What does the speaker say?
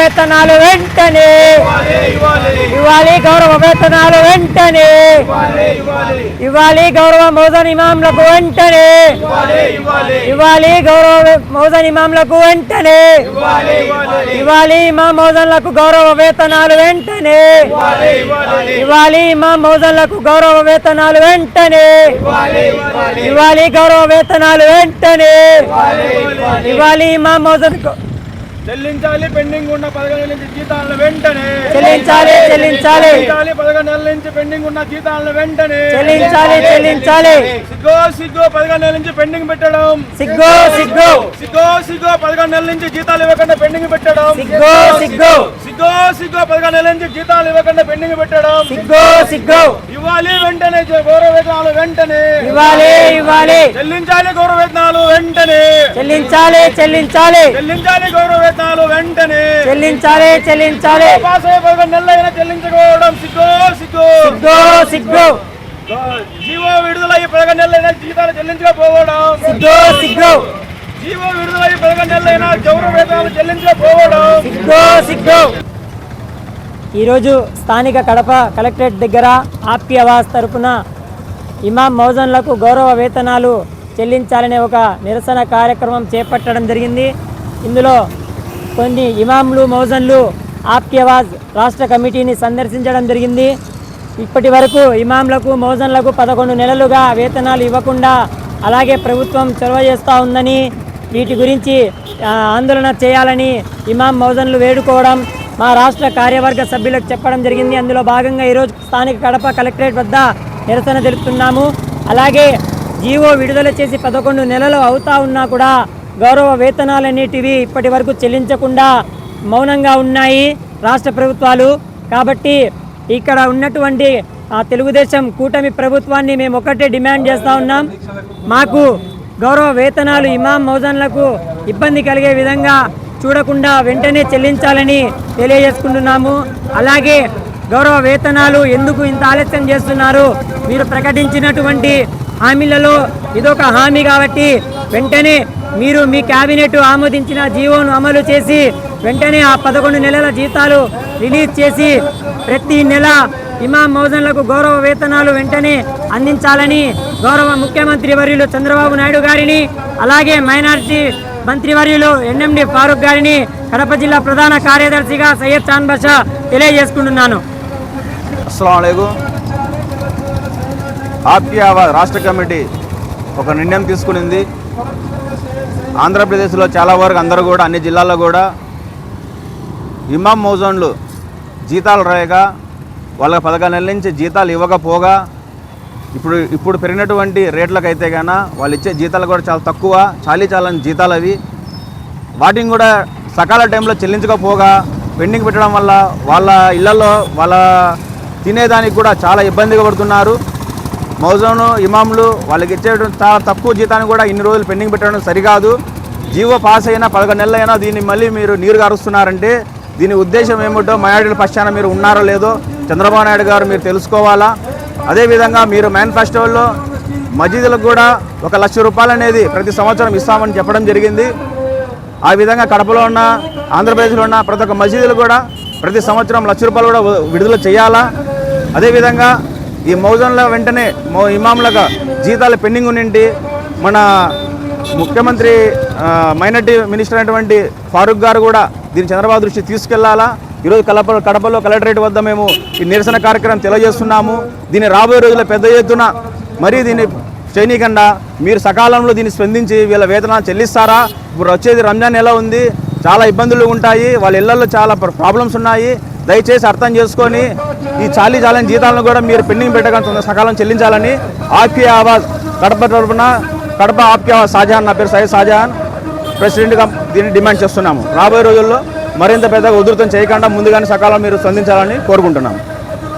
వేతనాలు వెంటనే. ఇవ్వాలి గౌరవ వేతనాలు వెంటనే. ఇవ్వాలి గౌరవ మౌజన్ ఇమాంలకు వెంటనే. ఇవ్వాలి గౌరవ మౌజన్ ఇమాంలకు వెంటనే. ఇవ్వాలి ఇమాం మౌజన్లకు గౌరవ వేతనాలు వెంటనే. ఇవ్వాలి ఇమాం మౌజన్లకు గౌరవ వేతనాలు వెంటనే. ఇవ్వాలి గౌరవ వేతనాలు వెంటనే. ఇవ్వాలి ఇమాం మౌజన్ చెల్లించాలి పెండింగ్ ఉన్న పదకొండు నెలల నుంచి జీతాలను వెంటనే చెల్లించాలి. చెల్లించాలి పదకొండు నెలల నుంచి పెండింగ్ ఉన్న జీతాలను వెంటనే చెల్లించాలి చెల్లించాలి. సిగ్గో సిగ్గో పదకొండు నెలల నుంచి పెండింగ్ పెట్టడం. సిగ్గు సిగ్గు. సిగ్గో సిగ్గో పదకొండు నెలల నుంచి జీతాలు ఇవ్వకుండా పెండింగ్ పెట్టడం. సిగ్గు సిగ్గు. సిగ్గో సిగ్గో పదకొండు నెలల నుంచి జీతాలు ఇవ్వకుండా పెండింగ్ పెట్టడం. సిగ్గు సిగ్గు. ఇవ్వాలి వెంటనే గౌరవ వేతనాలు వెంటనే. ఇవ్వాలి ఇవ్వాలి. చెల్లించాలి గౌరవ వేతనాలు వెంటనే. చెల్లించాలి చెల్లించాలి. చెల్లించాలి గౌరవ వేతనాలు వెంటనే. చెల్లించాలి చెల్లించాలి. పాస్ అయ్యే పదకొండు నెలలు అయినా చెల్లించుకోవడం సిగ్గో సిగ్గో! సిగ్గు సిగ్గు! జీవో విడుదలయ్యి పదకొండు నెలలు అయినా జీతాలు చెల్లించకపోవడం సిగ్గు సిగ్గు! జీవో విడుదలయ్యి పదకొండు నెలలు అయినా గౌరవ వేతనాలు చెల్లించకపోవడం సిగ్గు సిగ్గు! ఈరోజు స్థానిక కడప కలెక్టరేట్ దగ్గర ఆప్య ఆవాస్ తరపున ఇమాం మౌజన్లకు గౌరవ వేతనాలు చెల్లించాలనే ఒక నిరసన కార్యక్రమం చేపట్టడం జరిగింది. ఇందులో కొన్ని ఇమాంలు మౌజన్లు ఆప్యవాజ్ రాష్ట్ర కమిటీని సందర్శించడం జరిగింది. ఇప్పటి వరకు ఇమాంలకు మౌజన్లకు పదకొండు నెలలుగా వేతనాలు ఇవ్వకుండా అలాగే ప్రభుత్వం చొరవ చేస్తూ ఉందని వీటి గురించి ఆందోళన చేయాలని ఇమాం మౌజన్లు వేడుకోవడం మా రాష్ట్ర కార్యవర్గ సభ్యులకు చెప్పడం జరిగింది. అందులో భాగంగా ఈరోజు స్థానిక కడప కలెక్టరేట్ వద్ద నిరసన తెలుపుతున్నాము. అలాగే జీవో విడుదల చేసి పదకొండు నెలలు అవుతా ఉన్నా కూడా గౌరవ వేతనాలన్నిటివి ఇప్పటి వరకు చెల్లించకుండా మౌనంగా ఉన్నాయి రాష్ట్ర ప్రభుత్వాలు. కాబట్టి ఇక్కడ ఉన్నటువంటి తెలుగుదేశం కూటమి ప్రభుత్వాన్ని మేము ఒకటే డిమాండ్ చేస్తూ ఉన్నాం. మాకు గౌరవ వేతనాలు ఇమాం మౌజన్లకు ఇబ్బంది కలిగే విధంగా చూడకుండా వెంటనే చెల్లించాలని తెలియజేసుకుంటున్నాము. అలాగే గౌరవ వేతనాలు ఎందుకు ఇంత ఆలస్యం చేస్తున్నారు? మీరు ప్రకటించినటువంటి హామీలలో ఇదొక హామీ కాబట్టి వెంటనే మీరు మీ క్యాబినెట్ ఆమోదించిన జీవోను అమలు చేసి వెంటనే ఆ పదకొండు నెలల జీతాలు రిలీజ్ చేసి ప్రతి నెల ఇమాం మౌజన్లకు గౌరవ వేతనాలు వెంటనే అందించాలని గౌరవ ముఖ్యమంత్రి వర్యులు చంద్రబాబు నాయుడు గారిని అలాగే మైనారిటీ మంత్రివర్యులు ఎన్ఎండి ఫారూక్ గారిని కడప జిల్లా ప్రధాన కార్యదర్శిగా సయ్యద్ చాన్ బాషా తెలియజేసుకుంటున్నాను. అస్సలం రాష్ట్ర కమిటీ ఒక నిర్ణయం తీసుకునింది. ఆంధ్రప్రదేశ్లో చాలా వరకు అందరూ కూడా అన్ని జిల్లాల్లో కూడా ఇమాం మౌజన్లు జీతాలు రాయగా వాళ్ళకి పదకొండు నెలల నుంచి జీతాలు ఇవ్వకపోగా ఇప్పుడు ఇప్పుడు పెరిగినటువంటి రేట్లకైతే గాన వాళ్ళు ఇచ్చే జీతాలు కూడా చాలా తక్కువ చాలీ చాలని జీతాలు అవి. వాటిని కూడా సకాల టైంలో చెల్లించకపోగా పెండింగ్ పెట్టడం వల్ల వాళ్ళ ఇళ్ళలో వాళ్ళ తినేదానికి కూడా చాలా ఇబ్బందిగా పడుతున్నారు. మౌజోను ఇమాములు వాళ్ళకి ఇచ్చేటువంటి చాలా తక్కువ జీతాన్ని కూడా ఇన్ని రోజులు పెండింగ్ పెట్టడం సరికాదు. జీవో పాస్ అయినా పదకొండు నెలలైనా అయినా దీన్ని మళ్ళీ మీరు నీరు అరుస్తున్నారంటే దీని ఉద్దేశం ఏమిటో మైనార్టీల పక్షాన మీరు ఉన్నారో లేదో చంద్రబాబు నాయుడు గారు మీరు తెలుసుకోవాలా? అదేవిధంగా మీరు మేనిఫెస్టోల్లో మసీదులకు కూడా ఒక లక్ష రూపాయలు అనేది ప్రతి సంవత్సరం ఇస్తామని చెప్పడం జరిగింది. ఆ విధంగా కడపలో ఉన్న ఆంధ్రప్రదేశ్లో ఉన్న ప్రతి ఒక్క మసీదులు కూడా ప్రతి సంవత్సరం లక్ష రూపాయలు కూడా విడుదల చేయాలా? అదేవిధంగా ఈ మౌజన్ల వెంటనే మౌ జీతాలు పెండింగ్ ఉండి మన ముఖ్యమంత్రి మైనార్టీ మినిస్టర్ అయినటువంటి ఫారూక్ గారు కూడా దీన్ని చంద్రబాబు దృష్టి తీసుకెళ్ళాలా? ఈరోజు కలప కడపలో కలెక్టరేట్ వద్ద మేము ఈ నిరసన కార్యక్రమం తెలియజేస్తున్నాము. దీన్ని రాబోయే రోజుల్లో పెద్ద ఎత్తున మరీ దీన్ని చేయనీయకుండా మీరు సకాలంలో దీన్ని స్పందించి వీళ్ళ వేతనాలు చెల్లిస్తారా? ఇప్పుడు వచ్చేది రంజాన్ నెల ఉంది. చాలా ఇబ్బందులు ఉంటాయి. వాళ్ళ ఇళ్ళలో చాలా ప్రాబ్లమ్స్ ఉన్నాయి. దయచేసి అర్థం చేసుకొని ఈ చాలీ చాలని జీతాలను కూడా మీరు పెండింగ్ పెట్టకుండా సకాలం చెల్లించాలని ఆప్య ఆవాజ్ కడప తరపున కడప ఆప్య ఆవాజ్ షాజహాన్ నా పేరు సయ్యద్ షాజహాన్. ప్రెసిడెంట్గా దీన్ని డిమాండ్ చేస్తున్నాము. రాబోయే రోజుల్లో మరింత పెద్దగా ఉధృతం చేయకుండా ముందుగానే సకాలం మీరు స్పందించాలని కోరుకుంటున్నాము.